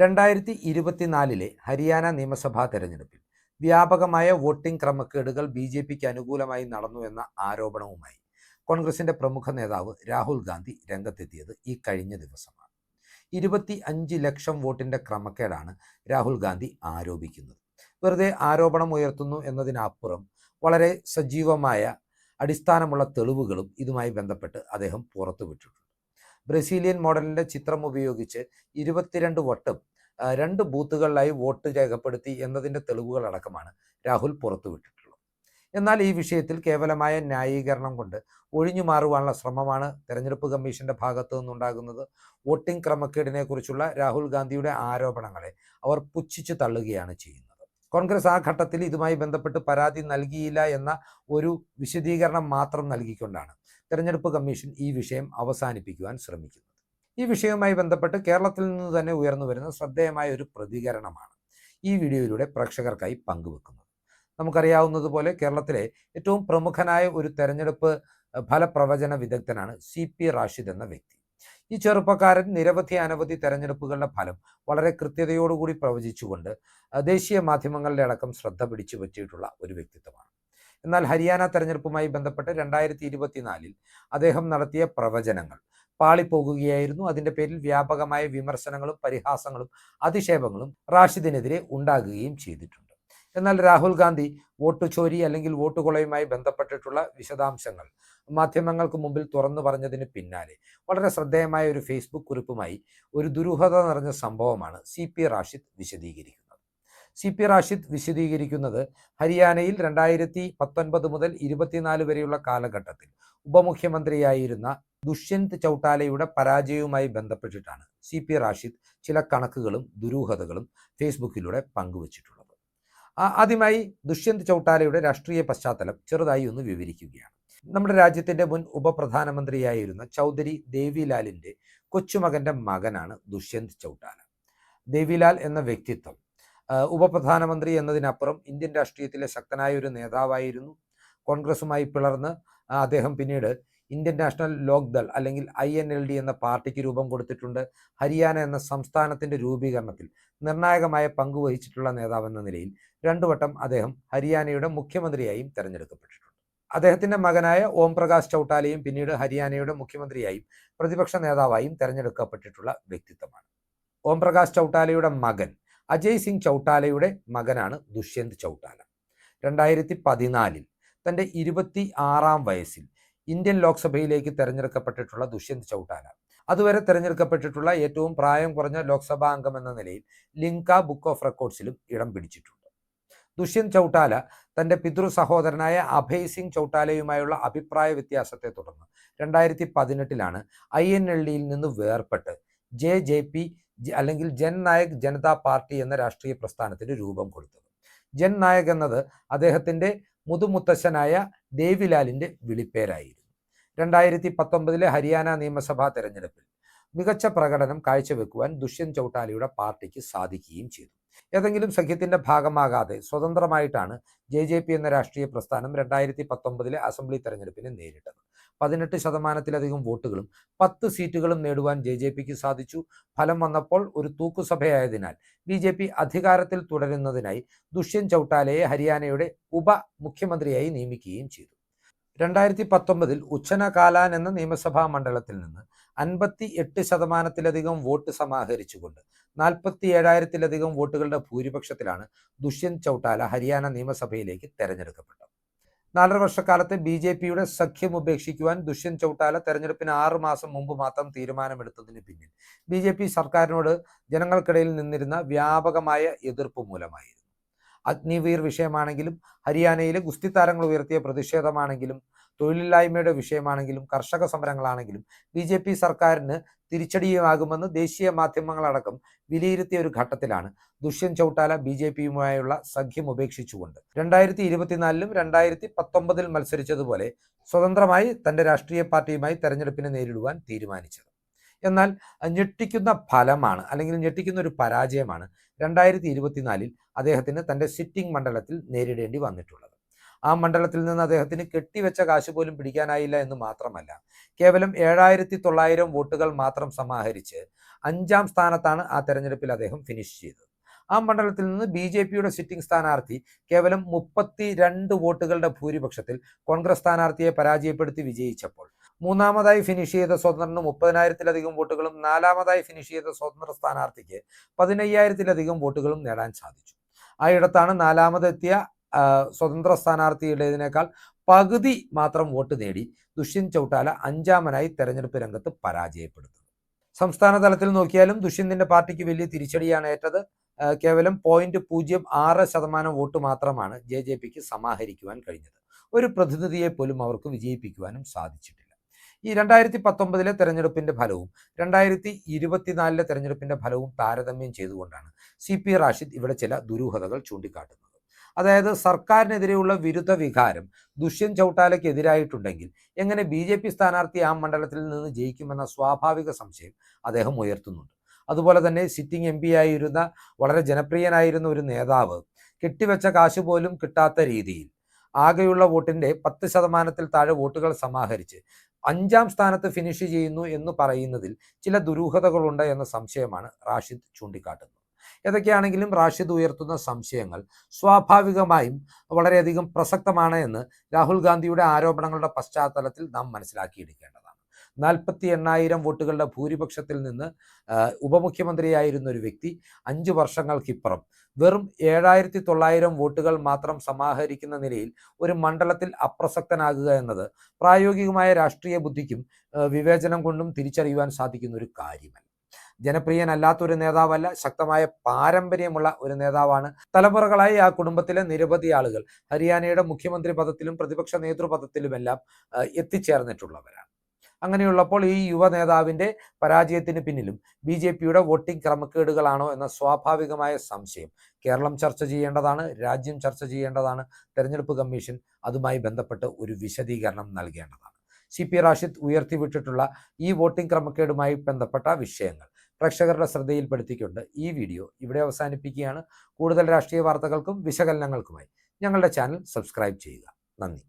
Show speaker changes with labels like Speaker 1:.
Speaker 1: രണ്ടായിരത്തി ഇരുപത്തിനാലിലെ ഹരിയാന നിയമസഭാ തെരഞ്ഞെടുപ്പിൽ വ്യാപകമായ വോട്ടിംഗ് ക്രമക്കേടുകൾ ബി ജെ പിക്ക് അനുകൂലമായി നടന്നു എന്ന ആരോപണവുമായി കോൺഗ്രസിന്റെ പ്രമുഖ നേതാവ് രാഹുൽ ഗാന്ധി രംഗത്തെത്തിയത് ഈ കഴിഞ്ഞ ദിവസമാണ്. ഇരുപത്തി അഞ്ച് ലക്ഷം വോട്ടിന്റെ ക്രമക്കേടാണ് രാഹുൽ ഗാന്ധി ആരോപിക്കുന്നത്. വെറുതെ ആരോപണം ഉയർത്തുന്നു എന്നതിനപ്പുറം വളരെ സജീവമായ അടിസ്ഥാനമുള്ള തെളിവുകളും ഇതുമായി ബന്ധപ്പെട്ട് അദ്ദേഹം പുറത്തുവിട്ടിട്ടുണ്ട്. ബ്രസീലിയൻ മോഡലിന്റെ ചിത്രം ഉപയോഗിച്ച് ഇരുപത്തിരണ്ട് വട്ടം രണ്ട് ബൂത്തുകളിലായി വോട്ട് രേഖപ്പെടുത്തി എന്നതിന്റെ തെളിവുകൾ അടക്കമാണ് രാഹുൽ പുറത്തുവിട്ടിട്ടുള്ളത് എന്നാൽ ഈ വിഷയത്തിൽ കേവലമായ ന്യായീകരണം കൊണ്ട് ഒഴിഞ്ഞു മാറുവാനുള്ള ശ്രമമാണ് തെരഞ്ഞെടുപ്പ് കമ്മീഷന്റെ ഭാഗത്തു നിന്നുണ്ടാകുന്നത്. വോട്ടിംഗ് ക്രമക്കേടിനെ കുറിച്ചുള്ള രാഹുൽ ഗാന്ധിയുടെ ആരോപണങ്ങളെ അവർ പുച്ഛിച്ചു തള്ളുകയാണ് ചെയ്യുന്നത്. കോൺഗ്രസ് ആ ഘട്ടത്തിൽ ഇതുമായി ബന്ധപ്പെട്ട് പരാതി നൽകിയില്ല എന്ന ഒരു വിശദീകരണം മാത്രം നൽകിക്കൊണ്ടാണ് തെരഞ്ഞെടുപ്പ് കമ്മീഷൻ ഈ വിഷയം അവസാനിപ്പിക്കുവാൻ ശ്രമിക്കുന്നത് ഈ വിഷയവുമായി ബന്ധപ്പെട്ട് കേരളത്തിൽ നിന്ന് തന്നെ ഉയർന്നു വരുന്ന ശ്രദ്ധേയമായ ഒരു പ്രതികരണമാണ് ഈ വീഡിയോയിലൂടെ പ്രേക്ഷകർക്കായി പങ്കുവെക്കുന്നത്. നമുക്കറിയാവുന്നതുപോലെ കേരളത്തിലെ ഏറ്റവും പ്രമുഖനായ ഒരു തെരഞ്ഞെടുപ്പ് ഫലപ്രവചന വിദഗ്ധനാണ് സി പി റാഷിദ് എന്ന വ്യക്തി. ഈ ചെറുപ്പക്കാരൻ നിരവധി അനവധി തെരഞ്ഞെടുപ്പുകളുടെ ഫലം വളരെ കൃത്യതയോടുകൂടി പ്രവചിച്ചുകൊണ്ട് ദേശീയ മാധ്യമങ്ങളുടെ അടക്കം ശ്രദ്ധ പിടിച്ചു പറ്റിയിട്ടുള്ള ഒരു വ്യക്തിത്വമാണ്. എന്നാൽ ഹരിയാന തെരഞ്ഞെടുപ്പുമായി ബന്ധപ്പെട്ട് രണ്ടായിരത്തി ഇരുപത്തിനാലിൽ അദ്ദേഹം നടത്തിയ പ്രവചനങ്ങൾ പാളിപ്പോകുകയായിരുന്നു. അതിന്റെ പേരിൽ വ്യാപകമായ വിമർശനങ്ങളും പരിഹാസങ്ങളും അധിക്ഷേപങ്ങളും റാഷിദിനെതിരെ ഉണ്ടാകുകയും ചെയ്തിട്ടുണ്ട്. എന്നാൽ രാഹുൽ ഗാന്ധി വോട്ട് ചോരി അല്ലെങ്കിൽ വോട്ട് കൊളയുമായി ബന്ധപ്പെട്ടിട്ടുള്ള വിശദാംശങ്ങൾ മാധ്യമങ്ങൾക്ക് മുമ്പിൽ തുറന്നു പറഞ്ഞതിന് പിന്നാലെ വളരെ ശ്രദ്ധേയമായ ഒരു ഫേസ്ബുക്ക് കുറിപ്പുമായി ഒരു ദുരൂഹത നിറഞ്ഞ സംഭവമാണ് സി പി റാഷിദ് വിശദീകരിക്കുന്നത്. സി പി റാഷിദ് വിശദീകരിക്കുന്നത് ഹരിയാനയിൽ രണ്ടായിരത്തി പത്തൊൻപത് മുതൽ ഇരുപത്തിനാല് വരെയുള്ള കാലഘട്ടത്തിൽ ഉപമുഖ്യമന്ത്രിയായിരുന്ന ദുഷ്യന്ത് ചൗട്ടാലയുടെ പരാജയവുമായി ബന്ധപ്പെട്ടിട്ടാണ് സി പി റാഷിദ് ചില കണക്കുകളും ദുരൂഹതകളും ഫേസ്ബുക്കിലൂടെ പങ്കുവച്ചിട്ടുള്ളത്. ആദ്യമായി ദുഷ്യന്ത് ചൗട്ടാലയുടെ രാഷ്ട്രീയ പശ്ചാത്തലം ചെറുതായി ഒന്ന് വിവരിക്കുകയാണ്. നമ്മുടെ രാജ്യത്തിന്റെ മുൻ ഉപപ്രധാനമന്ത്രിയായിരുന്ന ചൗധരി ദേവിലാലിന്റെ കൊച്ചുമകന്റെ മകനാണ് ദുഷ്യന്ത് ചൗട്ടാല. ദേവിലാൽ എന്ന വ്യക്തിത്വം ഉപപ്രധാനമന്ത്രി എന്നതിനപ്പുറം ഇന്ത്യൻ രാഷ്ട്രീയത്തിലെ ശക്തനായ ഒരു നേതാവായിരുന്നു. കോൺഗ്രസുമായി പിളർന്ന് അദ്ദേഹം പിന്നീട് ഇന്ത്യൻ നാഷണൽ ലോക് ദൾ അല്ലെങ്കിൽ ഐ എൻ എൽ ഡി എന്ന പാർട്ടിക്ക് രൂപം കൊടുത്തിട്ടുണ്ട്. ഹരിയാന എന്ന സംസ്ഥാനത്തിന്റെ രൂപീകരണത്തിൽ നിർണായകമായ പങ്ക് വഹിച്ചിട്ടുള്ള നേതാവെന്ന നിലയിൽ രണ്ടു വട്ടം അദ്ദേഹം ഹരിയാനയുടെ മുഖ്യമന്ത്രിയായും തെരഞ്ഞെടുക്കപ്പെട്ടിട്ടുണ്ട്. അദ്ദേഹത്തിന്റെ മകനായ ഓം പ്രകാശ് ചൗട്ടാലയും പിന്നീട് ഹരിയാനയുടെ മുഖ്യമന്ത്രിയായും പ്രതിപക്ഷ നേതാവായും തെരഞ്ഞെടുക്കപ്പെട്ടിട്ടുള്ള വ്യക്തിത്വമാണ്. ഓം പ്രകാശ് ചൗട്ടാലയുടെ മകൻ അജയ് സിംഗ് ചൗട്ടാലയുടെ മകനാണ് ദുഷ്യന്ത് ചൗട്ടാല. രണ്ടായിരത്തി പതിനാലിൽ തന്റെ ഇരുപത്തി ആറാം വയസ്സിൽ ഇന്ത്യൻ ലോക്സഭയിലേക്ക് തെരഞ്ഞെടുക്കപ്പെട്ടിട്ടുള്ള ദുഷ്യന്ത് ചൗട്ടാല. അതുവരെ തെരഞ്ഞെടുക്കപ്പെട്ടിട്ടുള്ള ഏറ്റവും പ്രായം കുറഞ്ഞ ലോക്സഭാ അംഗം എന്ന നിലയിൽ ലിങ്ക ബുക്ക് ഓഫ് റെക്കോർഡ്സിലും ഇടം പിടിച്ചിട്ടുണ്ട്. ദുഷ്യന്ത് ചൗട്ടാല തന്റെ പിതൃ സഹോദരനായ അഭയ് സിംഗ് ചൗട്ടാലയുമായുള്ള അഭിപ്രായ വ്യത്യാസത്തെ തുടർന്ന് രണ്ടായിരത്തി പതിനെട്ടിലാണ് ഐ എൻ എൽ ഡിയിൽ നിന്ന് വേർപെട്ട് ജെ ജെ പി അല്ലെങ്കിൽ ജൻ നായക് ജനതാ പാർട്ടി എന്ന രാഷ്ട്രീയ പ്രസ്ഥാനത്തിന് രൂപം കൊടുത്തത്. ജൻ നായക് എന്നത് അദ്ദേഹത്തിന്റെ മുതുമുത്തശ്ശനായ ദേവിലാലിന്റെ വിളിപ്പേരായിരുന്നു. രണ്ടായിരത്തി പത്തൊമ്പതിലെ ഹരിയാന നിയമസഭാ തെരഞ്ഞെടുപ്പിൽ മികച്ച പ്രകടനം കാഴ്ചവെക്കുവാൻ ദുഷ്യന്ത് ചൗട്ടാലിയുടെ പാർട്ടിക്ക് സാധിക്കുകയും ചെയ്തു. ഏതെങ്കിലും സഖ്യത്തിന്റെ ഭാഗമാകാതെ സ്വതന്ത്രമായിട്ടാണ് ജെ ജെ പി എന്ന രാഷ്ട്രീയ പ്രസ്ഥാനം രണ്ടായിരത്തി പത്തൊമ്പതിലെ അസംബ്ലി തെരഞ്ഞെടുപ്പിനെ നേരിട്ടത്. പതിനെട്ട് ശതമാനത്തിലധികം വോട്ടുകളും പത്ത് സീറ്റുകളും നേടുവാൻ ജെ ജെ പിക്ക് സാധിച്ചു. ഫലം വന്നപ്പോൾ ഒരു തൂക്കുസഭയായതിനാൽ ബി ജെ പി അധികാരത്തിൽ തുടരുന്നതിനായി ദുഷ്യന്ത് ചൗട്ടാലയെ ഹരിയാനയുടെ ഉപ മുഖ്യമന്ത്രിയായി നിയമിക്കുകയും ചെയ്തു. രണ്ടായിരത്തി പത്തൊമ്പതിൽ ഉച്ചന കാലാൻ എന്ന നിയമസഭാ മണ്ഡലത്തിൽ നിന്ന് അൻപത്തി എട്ട് ശതമാനത്തിലധികം വോട്ട് സമാഹരിച്ചുകൊണ്ട് നാൽപ്പത്തി ഏഴായിരത്തിലധികം വോട്ടുകളുടെ ഭൂരിപക്ഷത്തിലാണ് ദുഷ്യന്ത് ചൗട്ടാല ഹരിയാന നിയമസഭയിലേക്ക് തെരഞ്ഞെടുക്കപ്പെട്ടത്. നാലര വർഷക്കാലത്ത് ബി ജെ പിയുടെ സഖ്യം ഉപേക്ഷിക്കുവാൻ ദുഷ്യന്ത് ചൗട്ടാല തെരഞ്ഞെടുപ്പിന് ആറ് മാസം മുമ്പ് മാത്രം തീരുമാനമെടുത്തതിന് പിന്നിൽ. ബി ജെ പി സർക്കാരിനോട് ജനങ്ങൾക്കിടയിൽ നിന്നിരുന്ന വ്യാപകമായ എതിർപ്പ് മൂലമായിരുന്നു. അഗ്നിവീർ വിഷയമാണെങ്കിലും ഹരിയാനയിലെ ഗുസ്തി താരങ്ങൾ ഉയർത്തിയ പ്രതിഷേധമാണെങ്കിലും തൊഴിലില്ലായ്മയുടെ വിഷയമാണെങ്കിലും കർഷക സമരങ്ങളാണെങ്കിലും ബി ജെ പി സർക്കാരിന് തിരിച്ചടിയുമാകുമെന്ന് ദേശീയ മാധ്യമങ്ങളടക്കം വിലയിരുത്തിയ ഒരു ഘട്ടത്തിലാണ്. ദുഷ്യന്ത് ചൗട്ടാല ബി ജെ പിയുമായുള്ള സഖ്യം ഉപേക്ഷിച്ചുകൊണ്ട് രണ്ടായിരത്തി ഇരുപത്തിനാലിലും രണ്ടായിരത്തി പത്തൊമ്പതിൽ മത്സരിച്ചതുപോലെ സ്വതന്ത്രമായി തന്റെ രാഷ്ട്രീയ പാർട്ടിയുമായി തെരഞ്ഞെടുപ്പിനെ നേരിടുവാൻ തീരുമാനിച്ചത്. എന്നാൽ ഞെട്ടിക്കുന്ന ഫലമാണ് അല്ലെങ്കിൽ ഞെട്ടിക്കുന്ന ഒരു പരാജയമാണ് രണ്ടായിരത്തി ഇരുപത്തിനാലിൽ അദ്ദേഹത്തിന് തന്റെ സിറ്റിംഗ് മണ്ഡലത്തിൽ നേരിടേണ്ടി വന്നിട്ടുള്ളത്. ആ മണ്ഡലത്തിൽ നിന്ന് അദ്ദേഹത്തിന് കെട്ടിവെച്ച കാശ് പോലും പിടിക്കാനായില്ല എന്ന് മാത്രമല്ല. കേവലം ഏഴായിരത്തി തൊള്ളായിരം വോട്ടുകൾ മാത്രം സമാഹരിച്ച് അഞ്ചാം സ്ഥാനത്താണ് ആ തെരഞ്ഞെടുപ്പിൽ അദ്ദേഹം ഫിനിഷ് ചെയ്തത്. ആ മണ്ഡലത്തിൽ നിന്ന് ബി ജെ പിയുടെ സിറ്റിംഗ് സ്ഥാനാർത്ഥി കേവലം മുപ്പത്തി രണ്ട് വോട്ടുകളുടെ ഭൂരിപക്ഷത്തിൽ കോൺഗ്രസ് സ്ഥാനാർത്ഥിയെ പരാജയപ്പെടുത്തി വിജയിച്ചപ്പോൾ. മൂന്നാമതായി ഫിനിഷ് ചെയ്ത സ്വതന്ത്രന് മുപ്പതിനായിരത്തിലധികം വോട്ടുകളും നാലാമതായി ഫിനിഷ് ചെയ്ത സ്വതന്ത്ര സ്ഥാനാർത്ഥിക്ക് പതിനയ്യായിരത്തിലധികം വോട്ടുകളും നേടാൻ സാധിച്ചു. ആ ഇടത്താണ് നാലാമതെത്തിയ സ്വതന്ത്ര സ്ഥാനാർത്ഥിയുടേതിനേക്കാൾ പകുതി മാത്രം വോട്ട് നേടി ദുഷ്യന്ത് ചൗട്ടാല അഞ്ചാമനായി തെരഞ്ഞെടുപ്പ് രംഗത്ത് പരാജയപ്പെടുന്നത്. സംസ്ഥാന തലത്തിൽ നോക്കിയാലും ദുഷ്യന്തിന്റെ പാർട്ടിക്ക് വലിയ തിരിച്ചടിയാണ് ഏറ്റത്. കേവലം പോയിന്റ് പൂജ്യം ആറ് ശതമാനം വോട്ട് മാത്രമാണ് ജെ ജെ പിക്ക് സമാഹരിക്കുവാൻ കഴിഞ്ഞത്. ഒരു പ്രതിനിധിയെ പോലും അവർക്ക് വിജയിപ്പിക്കുവാനും സാധിച്ചിട്ടില്ല. ഈ രണ്ടായിരത്തി പത്തൊമ്പതിലെ തെരഞ്ഞെടുപ്പിന്റെ ഫലവും രണ്ടായിരത്തി ഇരുപത്തിനാലിലെ തെരഞ്ഞെടുപ്പിന്റെ ഫലവും താരതമ്യം ചെയ്തുകൊണ്ടാണ് സി പി റാഷിദ് ഇവിടെ ചില ദുരൂഹതകൾ ചൂണ്ടിക്കാട്ടുന്നത്. അതായത് സർക്കാരിനെതിരെയുള്ള വിരുദ്ധ വികാരം ദുഷ്യന്ത് ചൗട്ടാലയ്ക്കെതിരായിട്ടുണ്ടെങ്കിൽ എങ്ങനെ ബി ജെ പി സ്ഥാനാർത്ഥി ആ മണ്ഡലത്തിൽ നിന്ന് ജയിക്കുമെന്ന സ്വാഭാവിക സംശയം അദ്ദേഹം ഉയർത്തുന്നുണ്ട്. അതുപോലെ തന്നെ സിറ്റിംഗ് എം പി ആയിരുന്ന വളരെ ജനപ്രിയനായിരുന്ന ഒരു നേതാവ് കെട്ടിവെച്ച കാശ് പോലും കിട്ടാത്ത രീതിയിൽ ആകെയുള്ള വോട്ടിന്റെ പത്ത് ശതമാനത്തിൽ താഴെ വോട്ടുകൾ സമാഹരിച്ച് അഞ്ചാം സ്ഥാനത്ത് ഫിനിഷ് ചെയ്യുന്നു എന്ന് പറയുന്നതിൽ ചില ദുരൂഹതകളുണ്ട് എന്ന സംശയമാണ് റാഷിദ് ചൂണ്ടിക്കാട്ടുന്നത്. ഏതൊക്കെയാണെങ്കിലും റാഷിദ് ഉയർത്തുന്ന സംശയങ്ങൾ സ്വാഭാവികമായും വളരെയധികം പ്രസക്തമാണ് എന്ന് രാഹുൽ ഗാന്ധിയുടെ ആരോപണങ്ങളുടെ പശ്ചാത്തലത്തിൽ നാം മനസ്സിലാക്കിയെടുക്കേണ്ടതാണ്. നാൽപ്പത്തി എണ്ണായിരം വോട്ടുകളുടെ ഭൂരിപക്ഷത്തിൽ നിന്ന് ഉപമുഖ്യമന്ത്രിയായിരുന്ന ഒരു വ്യക്തി അഞ്ച് വർഷങ്ങൾക്കിപ്പുറം വെറും ഏഴായിരത്തി തൊള്ളായിരം വോട്ടുകൾ മാത്രം സമാഹരിക്കുന്ന നിലയിൽ ഒരു മണ്ഡലത്തിൽ അപ്രസക്തനാകുക എന്നത് പ്രായോഗികമായ രാഷ്ട്രീയ ബുദ്ധിക്കും വിവേചനം കൊണ്ടും തിരിച്ചറിയുവാൻ സാധിക്കുന്ന ഒരു കാര്യമല്ല. ജനപ്രിയനല്ലാത്ത ഒരു നേതാവല്ല ശക്തമായ പാരമ്പര്യമുള്ള ഒരു നേതാവാണ് തലമുറകളായി ആ കുടുംബത്തിലെ നിരവധി ആളുകൾ. ഹരിയാനയുടെ മുഖ്യമന്ത്രി പദത്തിലും പ്രതിപക്ഷ നേതൃപദത്തിലുമെല്ലാം എത്തിച്ചേർന്നിട്ടുള്ളവരാണ്. അങ്ങനെയുള്ളപ്പോൾ ഈ യുവ നേതാവിന്റെ പരാജയത്തിന് പിന്നിലും ബി ജെ പിയുടെ വോട്ടിംഗ് ക്രമക്കേടുകളാണോ എന്ന സ്വാഭാവികമായ സംശയം. കേരളം ചർച്ച ചെയ്യേണ്ടതാണ് രാജ്യം ചർച്ച ചെയ്യേണ്ടതാണ് തെരഞ്ഞെടുപ്പ് കമ്മീഷൻ അതുമായി ബന്ധപ്പെട്ട് ഒരു വിശദീകരണം നൽകേണ്ടതാണ്. സി പി റാഷിദ് ഉയർത്തിവിട്ടിട്ടുള്ള ഈ വോട്ടിംഗ് ക്രമക്കേടുമായി ബന്ധപ്പെട്ട വിഷയങ്ങൾ. പ്രേക്ഷകരുടെ ശ്രദ്ധയിൽപ്പെടുത്തിക്കൊണ്ട് ഈ വീഡിയോ ഇവിടെ അവസാനിപ്പിക്കുകയാണ്. കൂടുതൽ രാഷ്ട്രീയ വാർത്തകൾക്കും വിശകലനങ്ങൾക്കുമായി ഞങ്ങളുടെ ചാനൽ സബ്സ്ക്രൈബ് ചെയ്യുക. നന്ദി.